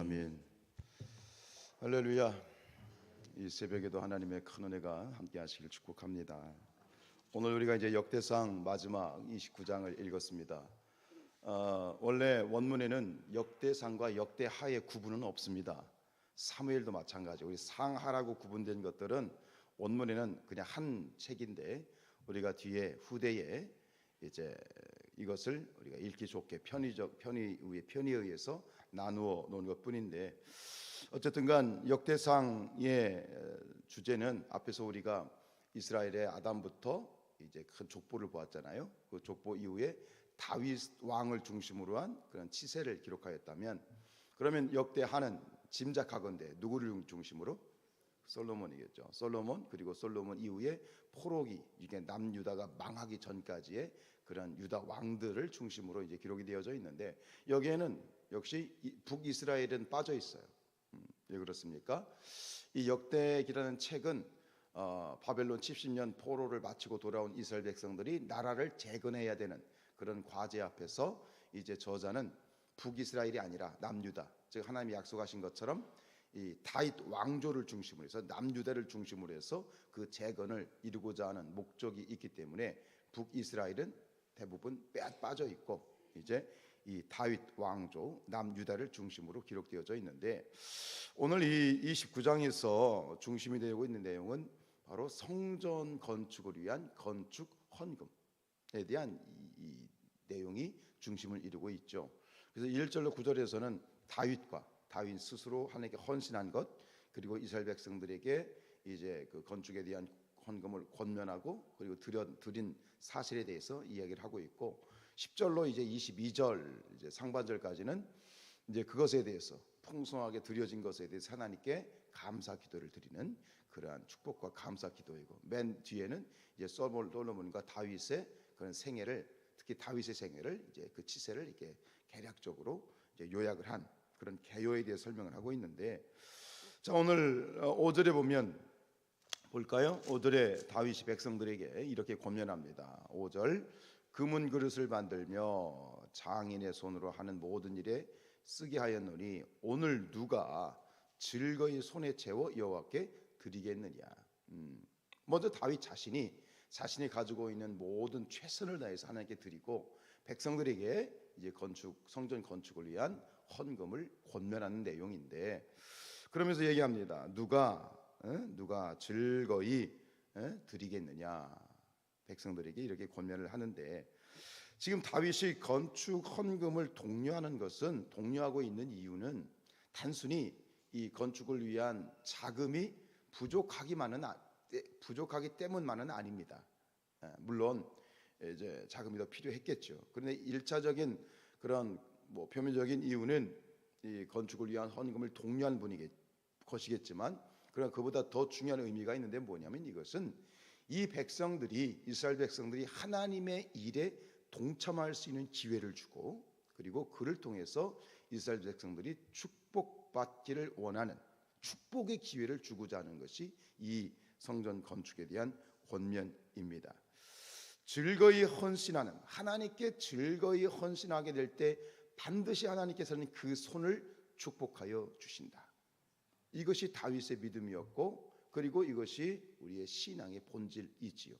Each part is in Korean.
아멘. 할렐루야. 이 새벽에도 하나님의 큰 은혜가 함께 하시길 축복합니다. 오늘 우리가 이제 역대상 마지막 29장을 읽었습니다. 어, 원래 원문에는 역대상과 역대하의 구분은 없습니다. 사무엘도 마찬가지. 우리 상하라고 구분된 것들은 원문에는 그냥 한 책인데 우리가 뒤에 후대에 이제 이것을 우리가 읽기 좋게 편의적 편의 의 편의에 의해서 나누어 놓은 것뿐인데 어쨌든간 역대상의 주제는 앞에서 우리가 이스라엘의 아담부터 이제 큰 족보를 보았잖아요. 그 족보 이후에 다윗 왕을 중심으로 한 그런 치세를 기록하였다면 그러면 역대하는 짐작하건대 누구를 중심으로 솔로몬이겠죠. 솔로몬 그리고 솔로몬 이후에 포로기 이게 남유다가 망하기 전까지의 그런 유다 왕들을 중심으로 이제 기록이 되어져 있는데 여기에는 역시 북이스라엘은 빠져 있어요. 음, 왜 그렇습니까? 이 역대기라는 책은 어, 바벨론 70년 포로를 마치고 돌아온 이스라엘 백성들이 나라를 재건해야 되는 그런 과제 앞에서 이제 저자는 북이스라엘이 아니라 남유다, 즉 하나님이 약속하신 것처럼 이 다윗 왕조를 중심으로 해서 남유다를 중심으로 해서 그 재건을 이루고자 하는 목적이 있기 때문에 북이스라엘은 대부분 빠져 있고 이제 이 다윗 왕조 남유다를 중심으로 기록되어져 있는데 오늘 이 29장에서 중심이 되고 있는 내용은 바로 성전 건축을 위한 건축 헌금에 대한 이, 이 내용이 중심을 이루고 있죠. 그래서 1절로 9절에서는 다윗과 다윗 스스로 하나님께 헌신한 것 그리고 이스라엘 백성들에게 이제 그 건축에 대한 헌금을 권면하고 그리고 드려, 드린 사실에 대해서 이야기를 하고 있고 10절로 이제 22절 이제 상반절까지는 이제 그것에 대해서 풍성하게 드려진 것에 대해서 하나님께 감사 기도를 드리는 그러한 축복과 감사 기도이고 맨 뒤에는 이제 솔로몬과 다윗의 그런 생애를 특히 다윗의 생애를 이제 그 치세를 이렇게 개략적으로 이제 요약을 한 그런 개요에 대해 설명을 하고 있는데 자 오늘 5절에 보면 볼까요? 5절에 다윗이 백성들에게 이렇게 권면합니다. 5절 금은 그릇을 만들며 장인의 손으로 하는 모든 일에 쓰게 하였노니 오늘 누가 즐거이 손에 채워 여호와께 드리겠느냐. 음, 먼저 다윗 자신이 자신이 가지고 있는 모든 최선을 다해서 하나님께 드리고 백성들에게 이제 건축 성전 건축을 위한 헌금을 권면하는 내용인데 그러면서 얘기합니다. 누가 누가 즐거이 드리겠느냐 백성들에게 이렇게 권면을 하는데 지금 다윗이 건축 헌금을 독려하는 것은 독려하고 있는 이유는 단순히 이 건축을 위한 자금이 부족하기만은 아, 부족하기 때문만은 아닙니다. 물론 이제 자금이 더 필요했겠죠. 그런데 일차적인 그런 뭐 표면적인 이유는 이 건축을 위한 헌금을 독려한 분이 것이겠지만 그러나 그보다 더 중요한 의미가 있는데 뭐냐면 이것은 이 백성들이 이스라엘 백성들이 하나님의 일에 동참할 수 있는 기회를 주고 그리고 그를 통해서 이스라엘 백성들이 축복받기를 원하는 축복의 기회를 주고자 하는 것이 이 성전 건축에 대한 권면입니다. 즐거이 헌신하는 하나님께 즐거이 헌신하게 될 때 반드시 하나님께서는 그 손을 축복하여 주신다. 이것이 다윗의 믿음이었고 그리고 이것이 우리의 신앙의 본질이지요.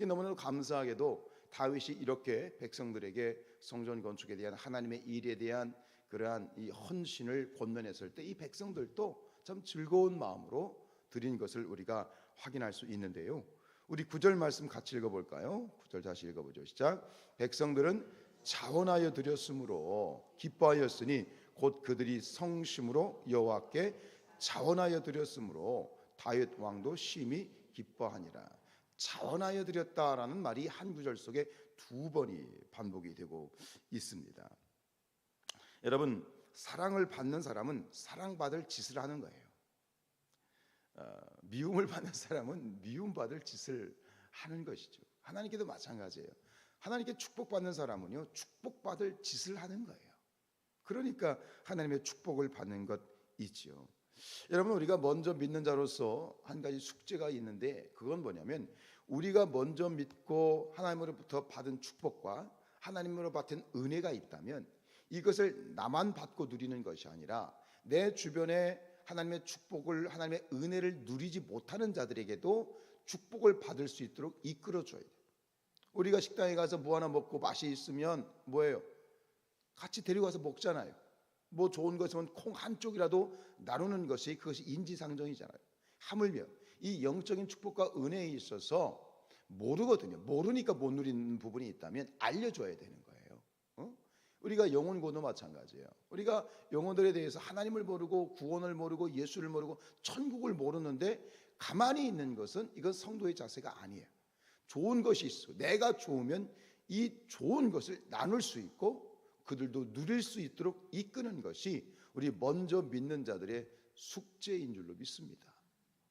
너무나도 감사하게도 다윗이 이렇게 백성들에게 성전 건축에 대한 하나님의 일에 대한 그러한 이 헌신을 권면했을 때 이 백성들도 참 즐거운 마음으로 드린 것을 우리가 확인할 수 있는데요. 우리 구절 말씀 같이 읽어 볼까요? 구절 다시 읽어 보죠. 시작. 백성들은 자원하여 드렸으므로 기뻐하였으니 곧 그들이 성심으로 여호와께 자원하여 드렸으므로 다윗 왕도 심히 기뻐하니라. 자원하여 드렸다라는 말이 한 구절 속에 두 번이 반복이 되고 있습니다. 여러분 사랑을 받는 사람은 사랑받을 짓을 하는 거예요. 어, 미움을 받는 사람은 미움받을 짓을 하는 것이죠. 하나님께도 마찬가지예요. 하나님께 축복받는 사람은요 축복받을 짓을 하는 거예요. 그러니까 하나님의 축복을 받는 것이지요. 여러분 우리가 먼저 믿는 자로서 한 가지 숙제가 있는데 그건 뭐냐면 우리가 먼저 믿고 하나님으로부터 받은 축복과 하나님으로 받은 은혜가 있다면 이것을 나만 받고 누리는 것이 아니라 내 주변에 하나님의 축복을 하나님의 은혜를 누리지 못하는 자들에게도 축복을 받을 수 있도록 이끌어 줘야 돼. 우리가 식당에 가서 뭐 하나 먹고 맛이 있으면 뭐예요? 같이 데리고 가서 먹잖아요. 뭐 좋은 거 있으면 콩 한쪽이라도 나누는 것이 그것이 인지상정이잖아요. 하물며 이 영적인 축복과 은혜에 있어서 모르거든요. 모르니까 못 누리는 부분이 있다면 알려줘야 되는 거예요. 어? 우리가 영혼고도 마찬가지예요. 우리가 영혼들에 대해서 하나님을 모르고 구원을 모르고 예수를 모르고 천국을 모르는데 가만히 있는 것은 이건 성도의 자세가 아니에요. 좋은 것이 있어. 내가 좋으면 이 좋은 것을 나눌 수 있고 그들도 누릴 수 있도록 이끄는 것이 우리 먼저 믿는 자들의 숙제인 줄로 믿습니다.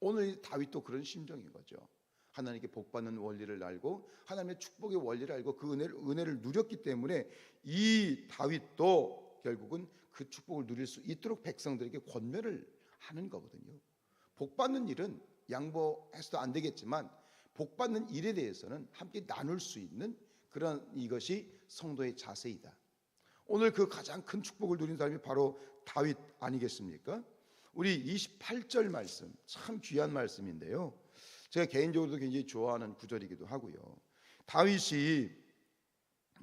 오늘 다윗도 그런 심정인 거죠. 하나님께 복 받는 원리를 알고 하나님의 축복의 원리를 알고 그 은혜를, 은혜를 누렸기 때문에 이 다윗도 결국은 그 축복을 누릴 수 있도록 백성들에게 권면을 하는 거거든요. 복 받는 일은 양보해서도 안 되겠지만 복 받는 일에 대해서는 함께 나눌 수 있는 그런 이것이 성도의 자세이다. 오늘 그 가장 큰 축복을 누린 사람이 바로 다윗 아니겠습니까? 우리 28절 말씀 참 귀한 말씀인데요. 제가 개인적으로도 굉장히 좋아하는 구절이기도 하고요. 다윗이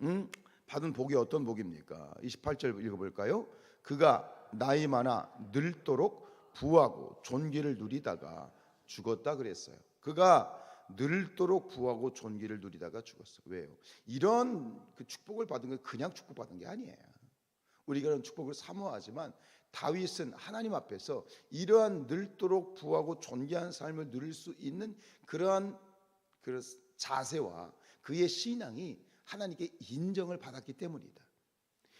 음, 받은 복이 어떤 복입니까? 28절 읽어볼까요? 그가 나이 많아 늙도록 부하고 존귀를 누리다가 죽었다 그랬어요. 그가 늙도록 부하고 존귀를 누리다가 죽었어. 왜요? 이런 그 축복을 받은 건 그냥 축복받은 게 아니에요. 우리가 그런 축복을 사모하지만 다윗은 하나님 앞에서 이러한 늙도록 부하고 존귀한 삶을 누릴 수 있는 그러한 그 자세와 그의 신앙이 하나님께 인정을 받았기 때문이다.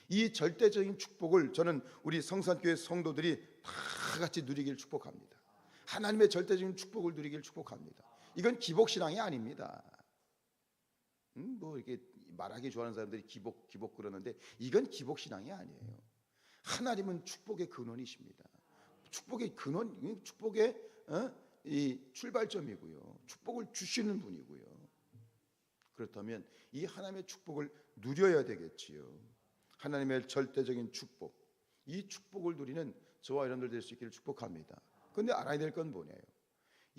이 절대적인 축복을 저는 우리 성산교회 성도들이 다 같이 누리길 축복합니다. 하나님의 절대적인 축복을 누리길 축복합니다. 이건 기복 신앙이 아닙니다. 음, 뭐 이렇게 말하기 좋아하는 사람들이 기복 기복 그러는데 이건 기복 신앙이 아니에요. 하나님은 축복의 근원이십니다. 축복의 근원, 축복의 어? 이 출발점이고요. 축복을 주시는 분이고요. 그렇다면 이 하나님의 축복을 누려야 되겠지요. 하나님의 절대적인 축복, 이 축복을 누리는 저와 여러분들 될 수 있기를 축복합니다. 그런데 알아야 될 건 뭐냐요?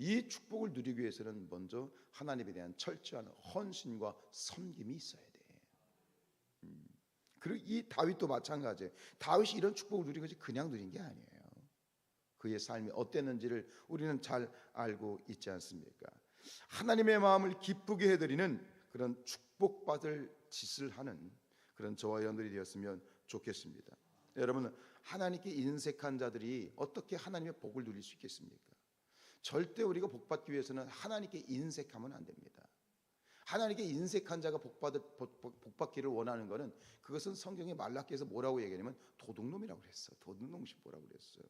이 축복을 누리기 위해서는 먼저 하나님에 대한 철저한 헌신과 섬김이 있어야 돼. 음. 그리고 이 다윗도 마찬가지예요. 다윗이 이런 축복을 누린 것이 그냥 누린 게 아니에요. 그의 삶이 어땠는지를 우리는 잘 알고 있지 않습니까? 하나님의 마음을 기쁘게 해드리는 그런 축복받을 짓을 하는 그런 저와 여러분들이 되었으면 좋겠습니다. 여러분 하나님께 인색한 자들이 어떻게 하나님의 복을 누릴 수 있겠습니까? 절대 우리가 복받기 위해서는 하나님께 인색하면 안 됩니다. 하나님께 인색한 자가 복받을 복받기를 원하는 것은 그것은 성경의 말라기에서 뭐라고 얘기하냐면 도둑놈이라고 그랬어. 도둑놈이 뭐라고 그랬어요.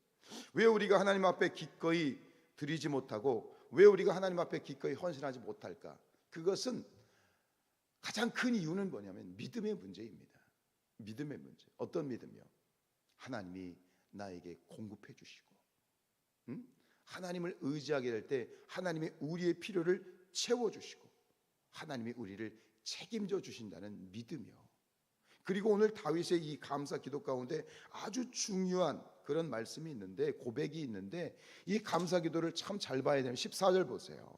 왜 우리가 하나님 앞에 기꺼이 드리지 못하고 왜 우리가 하나님 앞에 기꺼이 헌신하지 못할까? 그것은 가장 큰 이유는 뭐냐면 믿음의 문제입니다. 믿음의 문제. 어떤 믿음이요? 하나님이 나에게 공급해 주시고, 응? 하나님을 의지하게 될 때 하나님의 우리의 필요를 채워 주시고, 하나님이 우리를 책임져 주신다는 믿음이요. 그리고 오늘 다윗의 이 감사 기도 가운데 아주 중요한 그런 말씀이 있는데 고백이 있는데 이 감사 기도를 참 잘 봐야 되는 14절 보세요.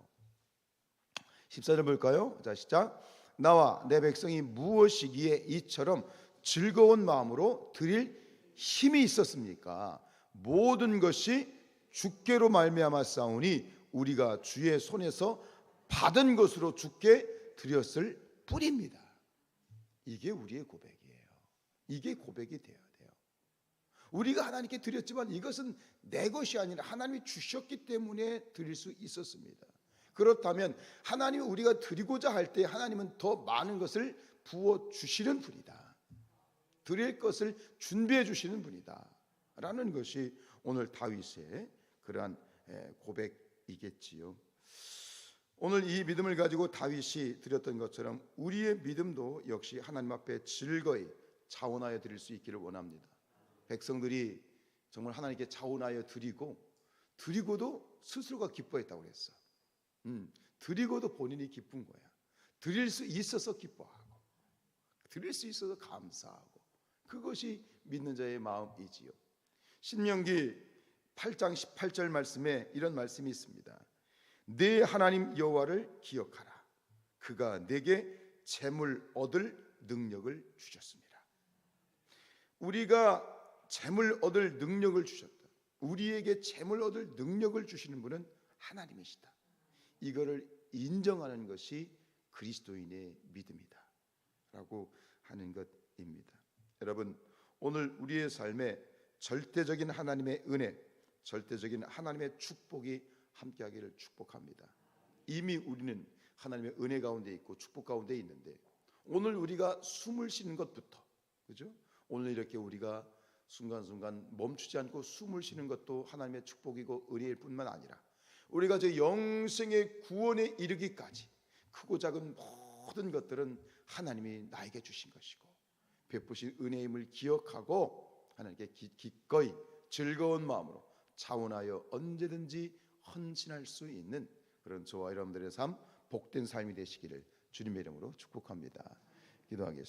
14절 볼까요? 자, 시작. 나와 내 백성이 무엇이기에 이처럼 즐거운 마음으로 드릴 힘이 있었습니까? 모든 것이 주께로 말미암아 싸우니 우리가 주의 손에서 받은 것으로 주께 드렸을 뿐입니다. 이게 우리의 고백이에요. 이게 고백이 돼야 돼요. 우리가 하나님께 드렸지만 이것은 내 것이 아니라 하나님이 주셨기 때문에 드릴 수 있었습니다. 그렇다면 하나님이 우리가 드리고자 할 때 하나님은 더 많은 것을 부어 주시는 분이다. 드릴 것을 준비해 주시는 분이다. 라는 것이 오늘 다윗의 그러한 고백이겠지요. 오늘 이 믿음을 가지고 다윗이 드렸던 것처럼 우리의 믿음도 역시 하나님 앞에 즐거이 자원하여 드릴 수 있기를 원합니다. 백성들이 정말 하나님께 자원하여 드리고 드리고도 스스로가 기뻐했다고 그랬어. 음, 드리고도 본인이 기쁜 거야. 드릴 수 있어서 기뻐하고 드릴 수 있어서 감사하고 그것이 믿는 자의 마음이지요. 신명기 8장 18절 말씀에 이런 말씀이 있습니다. 내 하나님 여호와를 기억하라. 그가 내게 재물 얻을 능력을 주셨습니다. 우리가 재물 얻을 능력을 주셨다. 우리에게 재물 얻을 능력을 주시는 분은 하나님이시다. 이거를 인정하는 것이 그리스도인의 믿음이다. 라고 하는 것입니다. 여러분, 오늘 우리의 삶에 절대적인 하나님의 은혜, 절대적인 하나님의 축복이 함께하기를 축복합니다. 이미 우리는 하나님의 은혜 가운데 있고 축복 가운데 있는데 오늘 우리가 숨을 쉬는 것부터 그죠? 오늘 이렇게 우리가 순간순간 멈추지 않고 숨을 쉬는 것도 하나님의 축복이고 은혜일 뿐만 아니라 우리가 저 영생의 구원에 이르기까지 크고 작은 모든 것들은 하나님이 나에게 주신 것이고 베푸신 은혜임을 기억하고 하나님께 기, 기꺼이 즐거운 마음으로 차원하여 언제든지 헌신할 수 있는 그런 저와 여러분들의 삶 복된 삶이 되시기를 주님의 이름으로 축복합니다. 기도하겠습니다.